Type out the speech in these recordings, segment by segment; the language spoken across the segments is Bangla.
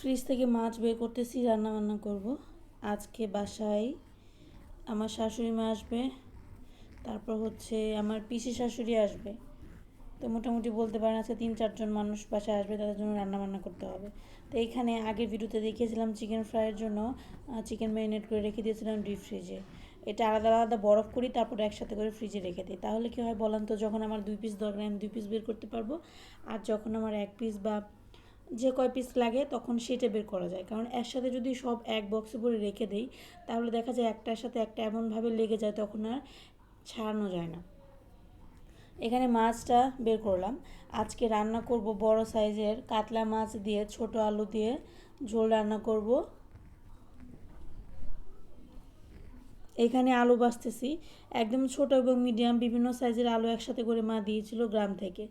ফ্রিজ থেকে মাছ বের করতেছি রান্না বান্না করব। আজকে বাসায় আমার শাশুড়ি মা আসবে, তারপর হচ্ছে আমার পিসি শাশুড়ি আসবে। তো মোটামুটি বলতে পারেন আজকে তিন, চারজন মানুষ বাসায় আসবে, তাদের জন্য রান্না বান্না করতে হবে। তো এইখানে আগের ভিডিওতে দেখিয়েছিলাম চিকেন ফ্রাইয়ের জন্য চিকেন ম্যারিনেট করে রেখে দিয়েছিলাম ডিপ ফ্রিজে। এটা আলাদা আলাদা বরফ করি, তারপরে একসাথে করে ফ্রিজে রেখে দিই। তাহলে কী হয় বলেন তো, যখন আমার দুই পিস দরকার, আমি দুই পিস বের করতে পারব। আর যখন আমার এক পিস বা যে কয় পিস লাগে তখন সেটা বের করা যায়। কারণ একসাথে যদি সব এক বক্সে ভরে রেখে দেই, তাহলে দেখা যায় একটার সাথে একটা এমনভাবে লেগে যায়, তখন আর ছাড়ানো যায় না। এখানে মাছটা বের করলাম। আজকে রান্না করব বড় সাইজের কাতলা মাছ দিয়ে, ছোট আলু দিয়ে ঝোল রান্না করব। এখানে আলু বাছতেছি। একদম ছোট এবং মিডিয়াম বিভিন্ন সাইজের আলু একসাথে করে মা দিয়েছিল গ্রাম থেকে।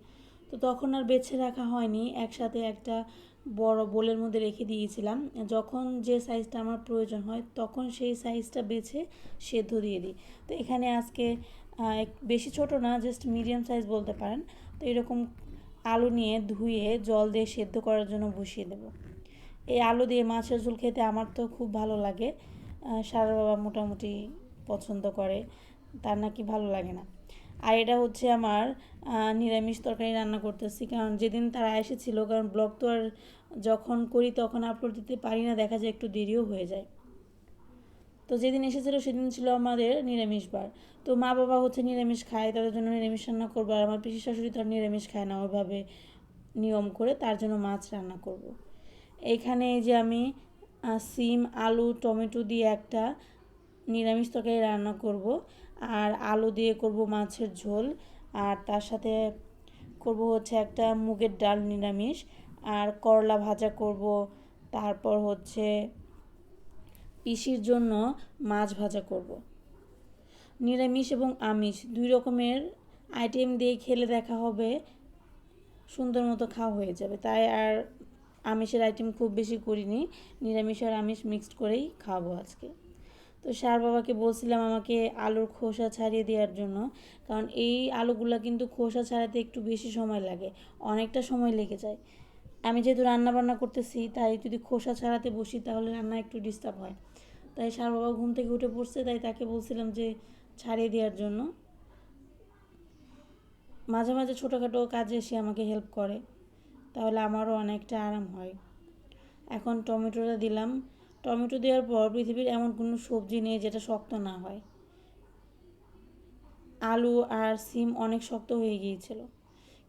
তো তখন আর বেছে রাখা হয়নি। একসাথে একটা বড় বোলের মধ্যে রেখে দিয়েছিলাম। যখন যে সাইজটা আমার প্রয়োজন হয়, তখন সেই সাইজটা বেছে সেদ্ধ দিয়ে দিই। তো এখানে আজকে বেশি ছোট না জাস্ট মিডিয়াম সাইজ বলতে পারেন। তো এরকম আলু নিয়ে ধুয়ে জল দিয়ে সেদ্ধ করার জন্য বসিয়ে দেব। এই আলু দিয়ে মাছের ঝোল খেতে আমার তো খুব ভালো লাগে। সারা বাবা মোটামুটি পছন্দ করে। তার নাকি ভালো লাগে না। আর এটা হচ্ছে আমার নিরামিষ তরকারি রান্না করতেছি। কারণ যেদিন তারা এসেছিল, কারণ ব্লগ তো আর যখন করি তখন আপলোড দিতে পারি না, দেখা যায় একটু দেরিও হয়ে যায়। তো যেদিন এসেছিল, সেদিন ছিল আমাদের নিরামিষ বার। তো মা বাবা হচ্ছে নিরামিষ খায়, তাদের জন্য নিরামিষ রান্না করব। আর আমার পিসি শাশুড়ি তো নিরামিষ খায় না ওইভাবে নিয়ম করে তার জন্য মাছ রান্না করব। এইখানে এই যে আমি সিম, আলু, টমেটো দিয়ে একটা নিরামিষ তরকারি রান্না করব। আর আলু দিয়ে করব মাছের ঝোল। আর তার সাথে করব হচ্ছে একটা মুগের ডাল নিরামিষ। আর করলা ভাজা করব। তারপর হচ্ছে পিসির জন্য মাছ ভাজা করব। নিরামিষ এবং আমিষ দুই রকমের আইটেম দিয়ে খেলে দেখা হবে। সুন্দর মতো খাওয়া হয়ে যাবে। তাই আর আমিষের আইটেম খুব বেশি করিনি। নিরামিষ আর আমিষ মিক্সড করেই খাব আজকে। তো সার বাবাকে বলছিলাম আমাকে আলুর খোসা ছাড়িয়ে দেওয়ার জন্য। কারণ এই আলুগুলো কিন্তু খোসা ছাড়াতে একটু বেশি সময় লাগে, অনেকটা সময় লেগে যায়। আমি যেহেতু রান্না বান্না করতেছি, তাই যদি খোসা ছাড়াতে বসি তাহলে রান্না একটু ডিস্টার্ব হয়। তাই সার বাবা ঘুম থেকে উঠে পড়ছে, তাই তাকে বলছিলাম যে ছাড়িয়ে দেওয়ার জন্য। মাঝে মাঝে ছোটোখাটো কাজে সে আমাকে হেল্প করে, তাহলে আমারও অনেকটা আরাম হয়। এখন টমেটোটা দিলাম। টমেটো দেওয়ার পর পৃথিবীর এমন কোনো সবজি নেই যেটা শক্ত না হয়। আলু আর সিম অনেক শক্ত হয়ে গিয়েছিল।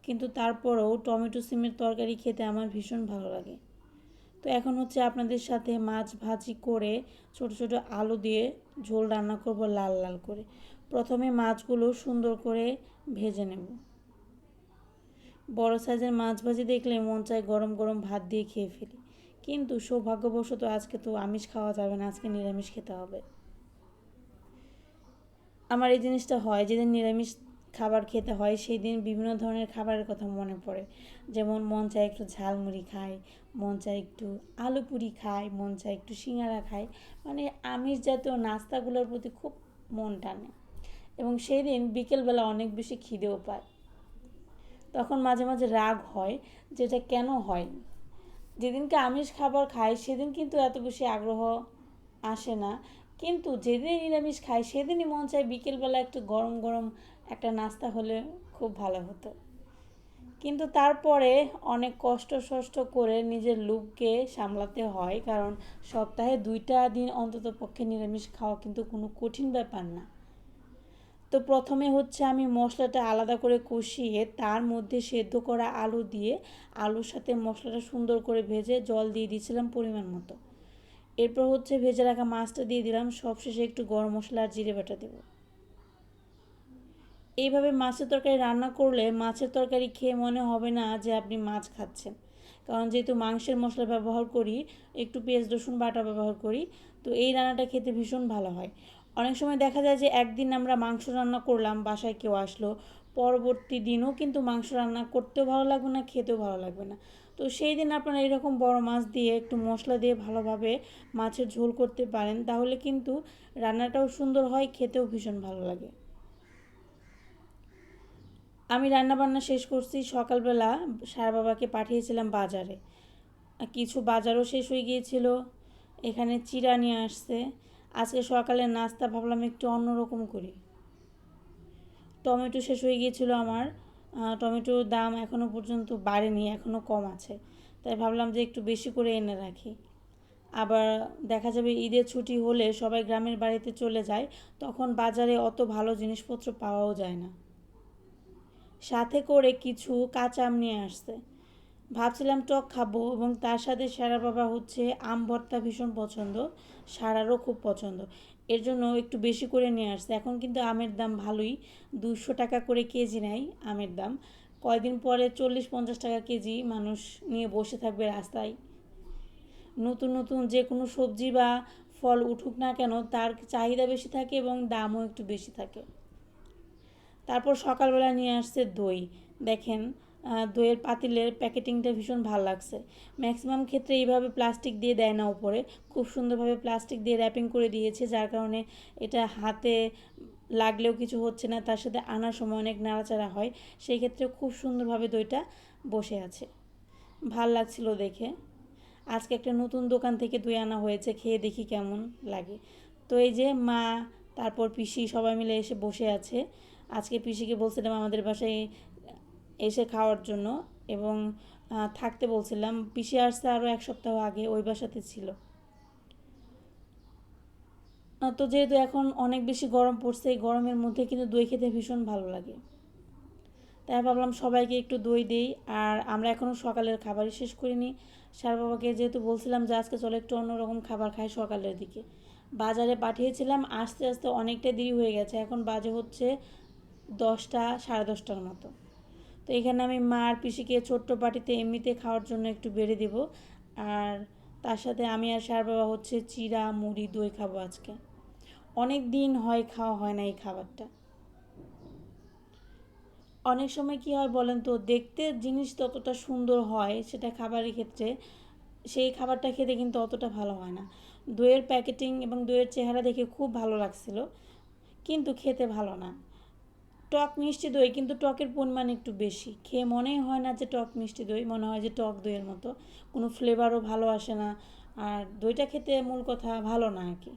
কিন্তু তারপরেও টমেটো সিমের তরকারি খেতে আমার ভীষণ ভালো লাগে। তো এখন হচ্ছে আপনাদের সাথে মাছ ভাজি করে ছোট ছোট আলু দিয়ে ঝোল রান্না করব লাল লাল করে। প্রথমে মাছগুলো সুন্দর করে ভেজে নেব। বড় সাইজের মাছ ভাজি দেখলে মন চায় গরম গরম ভাত দিয়ে খেয়ে ফেলি। কিন্তু সৌভাগ্যবশত আজকে তো আমিষ খাওয়া যাবে না, আজকে নিরামিষ খেতে হবে। আমার এই জিনিসটা হয়, যেদিন নিরামিষ খাবার খেতে হয় সেই দিন বিভিন্ন ধরনের খাবারের কথা মনে পড়ে। যেমন মন চায় একটু ঝালমুড়ি খাই, মন চায় একটু আলু পুরি খাই, মন চায় একটু সিঙ্গারা খাই। মানে আমিষ জাতীয় নাস্তাগুলোর প্রতি খুব মন টানে। এবং সেই দিন বিকেলবেলা অনেক বেশি খিদেও পায়। তখন মাঝে মাঝে রাগ হয়, যেটা কেন হয় যেদিনকে আমিষ খাবার খাই, সেদিন কিন্তু এত বেশি আগ্রহ আসে না। কিন্তু যেদিন নিরামিষ খাই, সেদিনই মন চায় বিকেলবেলা একটু গরম গরম একটা নাস্তা হলে খুব ভালো হতো। কিন্তু তারপরে অনেক কষ্ট সষ্ট করে নিজের লুককে সামলাতে হয়, কারণ সপ্তাহে দুইটা দিন অন্তত পক্ষে নিরামিষ খাওয়া কিন্তু কোনো কঠিন ব্যাপার না। তো প্রথমে হচ্ছে আমি মশলাটা আলাদা করে কষিয়ে তার মধ্যে সেদ্ধ করা আলু দিয়ে আলুর সাথে মশলাটা সুন্দর করে ভেজে জল দিয়ে দিয়েছিলাম পরিমাণ মতো। এরপর হচ্ছে ভেজে রাখা মাছটা দিয়ে দিলাম, সবশেষে একটু গরম মশলা আর জিরে বাটা দেবো। এইভাবে মাছের তরকারি রান্না করলে মাছের তরকারি খেয়ে মনে হবে না যে আপনি মাছ খাচ্ছেন। কারণ যেহেতু মাংসের মশলা ব্যবহার করি, একটু পেঁয়াজ, রসুন বাটা ব্যবহার করি, তো এই রান্নাটা খেতে ভীষণ ভালো হয়। অনেক সময় দেখা যায় যে একদিন আমরা মাংস রান্না করলাম, বাসায় কেউ আসলো, পরবর্তী দিনও কিন্তু মাংস রান্না করতেও ভালো লাগবে না, খেতেও ভালো লাগবে না। তো সেই দিন আপনারা এরকম বড় মাছ দিয়ে একটু মশলা দিয়ে ভালোভাবে মাছের ঝোল করতে পারেন, তাহলে কিন্তু রান্নাটাও সুন্দর হয়, খেতেও ভীষণ ভালো লাগে। আমি রান্নাবান্না শেষ করছি, সকালবেলা সারা বাবাকে পাঠিয়েছিলাম বাজারে। কিছু বাজারও শেষ হয়ে গিয়েছিল, এখানে চিরা নিয়ে আসছে। আজকে সকালে নাস্তা ভাবলাম একটু অন্যরকম করি। টমেটো শেষ হয়ে গিয়েছিল আমার। টমেটোর দাম এখনও পর্যন্ত বাড়েনি এখনও কম আছে। তাই ভাবলাম যে একটু বেশি করে এনে রাখি। আবার দেখা যাবে ঈদের ছুটি হলে সবাই গ্রামের বাড়িতে চলে যায়, তখন বাজারে অত ভালো জিনিসপত্র পাওয়াও যায় না। সাথে করে কিছু কাঁচা আম নিয়ে আসছে। ভাবছিলাম টক খাব এবং তার সাথে সারা বাবা হচ্ছে আম ভর্তা ভীষণ পছন্দ, সারারও খুব পছন্দ। এর জন্য একটু বেশি করে নিয়ে আসছে। এখন কিন্তু আমের দাম ভালোই দুশো টাকা করে কেজি নেয় আমের দাম। কয়দিন পরে চল্লিশ পঞ্চাশ টাকা কেজি মানুষ নিয়ে বসে থাকবে রাস্তায়। নতুন নতুন যে কোনো সবজি বা ফল উঠুক না কেন তার চাহিদা বেশি থাকে এবং দামও একটু বেশি থাকে। তারপর সকালবেলা নিয়ে আসছে দই। দেখেন দইয়ের পাতিলের প্যাকেটিংটা ভীষণ ভালো লাগছে। ম্যাক্সিমাম ক্ষেত্রে এইভাবে প্লাস্টিক দিয়ে দেয় না উপরে। খুব সুন্দরভাবে প্লাস্টিক দিয়ে র্যাপিং করে দিয়েছে, যার কারণে এটা হাতে লাগলেও কিছু হচ্ছে না, তার সাথে আনার সময় অনেক নাড়াচাড়া হয়। সেই ক্ষেত্রে খুব সুন্দরভাবে দইটা বসে আছে। ভালো লাগছিল দেখে। আজকে একটা নতুন দোকান থেকে দই আনা হয়েছে, খেয়ে দেখি কেমন লাগে। তো এই যে মা, তারপর পিসি সবাই মিলে এসে বসে আছে। আজকে পিসিকে বলছিলাম আমাদের বাসায় এসে খাওয়ার জন্য এবং থাকতে বলছিলাম। পিসি আসতে আরও এক সপ্তাহ আগে ওই বাসাতে ছিল। তো যেহেতু এখন অনেক বেশি গরম পড়ছে, এই গরমের মধ্যে কিন্তু দই খেতে ভীষণ ভালো লাগে। তাই ভাবলাম সবাইকে একটু দই দেই। আর আমরা এখনও সকালের খাবারই শেষ করিনি। সার বাবাকে যেহেতু বলছিলাম যে, আজকে চলো একটু অন্যরকম খাবার খাই সকালের দিকে। বাজারে পাঠিয়েছিলাম। আস্তে আস্তে অনেকটা দেরি হয়ে গেছে। এখন বাজে হচ্ছে দশটা, সাড়ে দশটার মতো। তো এখানে আমি মা আর পিসিকে ছোট্ট পাটিতে এমনিতে খাওয়ার জন্য একটু বেড়ে দেব। আর তার সাথে আমি আর সার বাবা হচ্ছে চিরা মুড়ি, দই খাব আজকে। অনেক দিন হয় খাওয়া হয় না এই খাবারটা। অনেক সময় কি হয় বলেন তো, দেখতে জিনিস ততটা সুন্দর হয় সেটা খাবারের ক্ষেত্রে, সেই খাবারটা খেতে কিন্তু অতটা ভালো হয় না। দইয়ের প্যাকেটিং এবং দইয়ের চেহারা দেখে খুব ভালো লাগছিল, কিন্তু খেতে ভালো না। টক মিষ্টি দই, কিন্তু টকের পরিমাণ একটু বেশি। খেয়ে মনেই হয় না যে টক মিষ্টি দই, মনে হয় যে টক দইয়ের মতো। কোনো ফ্লেভারও ভালো আসে না। আর দইটা খেতে মূল কথা, ভালো না আর কি।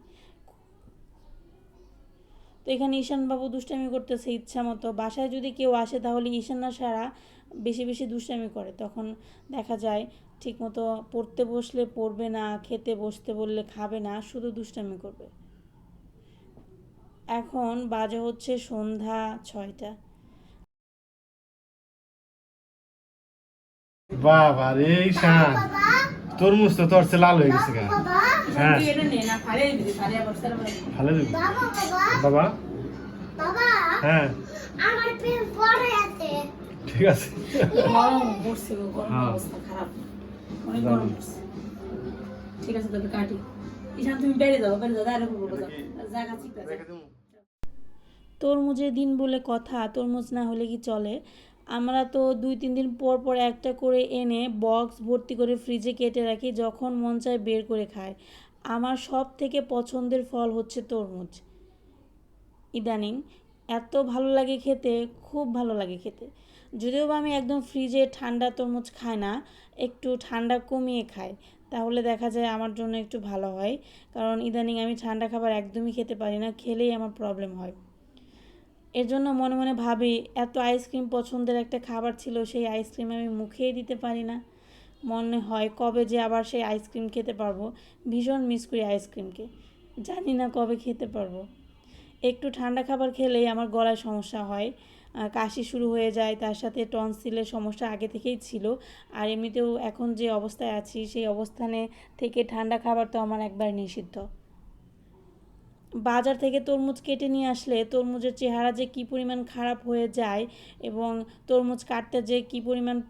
তো এখানে ঈশানবাবু দুষ্টামি করতেছে ইচ্ছা মতো। বাসায় যদি কেউ আসে, তাহলে ঈশানা সারা বেশি বেশি দুষ্টামি করে। তখন দেখা যায়, ঠিকমতো পড়তে বসলে পড়বে না, খেতে বসতে বললে খাবে না, শুধু দুষ্টামি করবে। এখন বাজে হচ্ছে সন্ধ্যা ছয়টা। বাবা রে শান। তরমুজ তো তোর চেয়ে লাল হয়ে গেছে গা। হ্যাঁ। ফালে দিবি বাবা বাবা। বাবা বাবা হ্যাঁ। ঠিক আছে। গরম পড়ছে গরম হ্যাঁ। অবস্থা খারাপ। অনেক গরম পড়ছে। ঠিক আছে তবে কাটি। ঈশান তুমি বেড়ে যাও বেড়ে যাও দাঁড়িয়ে পড়ব যাও। জায়গা ঠিক আছে। তরমুজের দিন বলে কথা তরমুজ না হলে কি চলে? আমরা তো দুই তিন দিন পর পর একটা করে এনে বক্স ভর্তি করে ফ্রিজে কেটে রাখি যখন মন চায় বের করে খায় আমার সব থেকে পছন্দের ফল হচ্ছে তরমুজ। ইদানিং এত ভালো লাগে খেতে খুব ভালো লাগে খেতে। যদিও বা আমি একদম ফ্রিজে ঠান্ডা তরমুজ খাই না একটু ঠান্ডা কমিয়ে খাই। তাহলে দেখা যায় আমার জন্য একটু ভালো হয়। কারণ ইদানিং আমি ঠান্ডা খাবার একদমই খেতে পারি না, খেলেই আমার প্রবলেম হয়। এর জন্য মনে মনে ভাবি, এত আইসক্রিম পছন্দের একটা খাবার ছিল, সেই আইসক্রিম আমি মুখেই দিতে পারি না। মনে হয় কবে যে আবার সেই আইসক্রিম খেতে পারব। ভীষণ মিস করি আইসক্রিমকে জানি না কবে খেতে পারব। একটু ঠান্ডা খাবার খেলেই আমার গলায় সমস্যা হয়। কাশি শুরু হয়ে যায়, তার সাথে টনসিলের সমস্যা আগে থেকেই ছিল। আর এমনিতেও এখন যে অবস্থায় আছি, সেই অবস্থানে থেকে ঠান্ডা খাবার তো আমার একবার নিষিদ্ধ। বাজার থেকে তরমুজ কেটে নিয়ে আসলে তরমুজের চেহারা যে কী পরিমাণ খারাপ হয়ে যায় এবং তরমুজ কাটতে যে কী পরিমাণ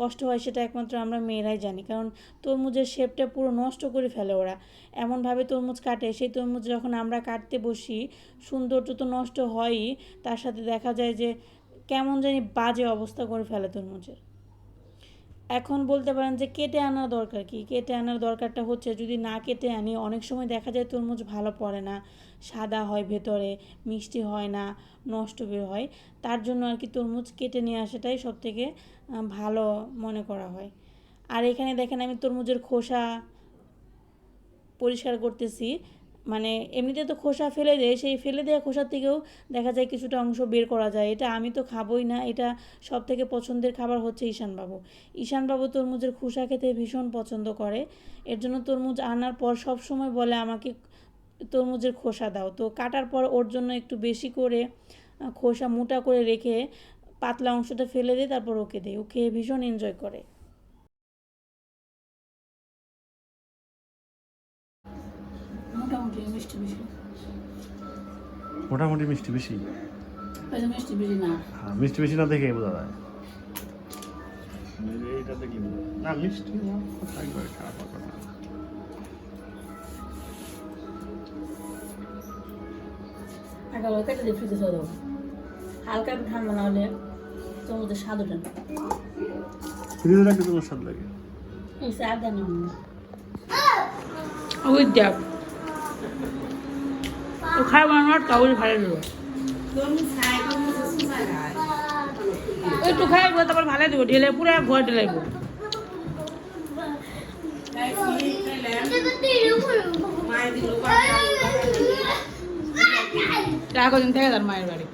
কষ্ট হয় সেটা একমাত্র আমরা মেয়েরাই জানি। কারণ তরমুজের শেপটা পুরো নষ্ট করে ফেলে ওরা। এমনভাবে তরমুজ কাটে, সেই তরমুজ যখন আমরা কাটতে বসি, সৌন্দর্য তো নষ্ট হয়ই। তার সাথে দেখা যায় যে কেমন জানি বাজে অবস্থা করে ফেলে তরমুজের। এখন বলতে পারেন যে কেটে আনার দরকার কি? কেটে আনার দরকারটা হচ্ছে যদি না কেটে আনি, অনেক সময় দেখা যায় তরমুজ ভালো পড়ে না, সাদা হয় ভেতরে, মিষ্টি হয় না, নষ্ট বের হয়, তার জন্য আর কি তরমুজ কেটে নিয়ে আসাটাই সব থেকে ভালো মনে করা হয়। আর এখানে দেখেন আমি তরমুজের খোসা পরিষ্কার করতেছি মানে এমনিতে তো খোসা ফেলে দেয়, সেই ফেলে দেওয়া খোসার থেকেও দেখা যায় কিছুটা অংশ বের করা যায়। এটা আমি তো খাবোই না, এটা সব থেকে পছন্দের খাবার হচ্ছে ঈশানবাবু ঈশানবাবু তরমুজের খোসা খেতে ভীষণ পছন্দ করে। এর জন্য তরমুজ আনার পর সব সময় বলে আমাকে তরমুজের খোসা দাও। তো কাটার পর ওর জন্য একটু বেশি করে খোসা মোটা করে রেখে পাতলা অংশটা ফেলে দিই তারপর ওকে দিই ও খেয়ে ভীষণ এনজয় করে। মিষ্টি বেশি। মোটামুটি মিষ্টি বেশি? মিষ্টি বেশি না। হ্যাঁ মিষ্টি বেশি না দেখে বোঝা যায়। এইটা যায়। না মিষ্টি না, একবারে খারাপ ব্যাপার না। একালো কেটে দিয়ে ফ্রিজে ছেড়ে হালকা একটু ঠান্ডা না হলে স্বাদ ওঠে না। ফ্রিজে রাখলে তোমার স্বাদ লাগে? এই স্বাদ দেন না। ওই দেখ। খাই বানানোর কাউরি ভালো দেবো। একটু খাইবো তারপর ভালো দেবো। ঢেলে পুরো ঘর ঢেলাইবো টাকা কদিন থেকে তার মায়ের বাড়ি।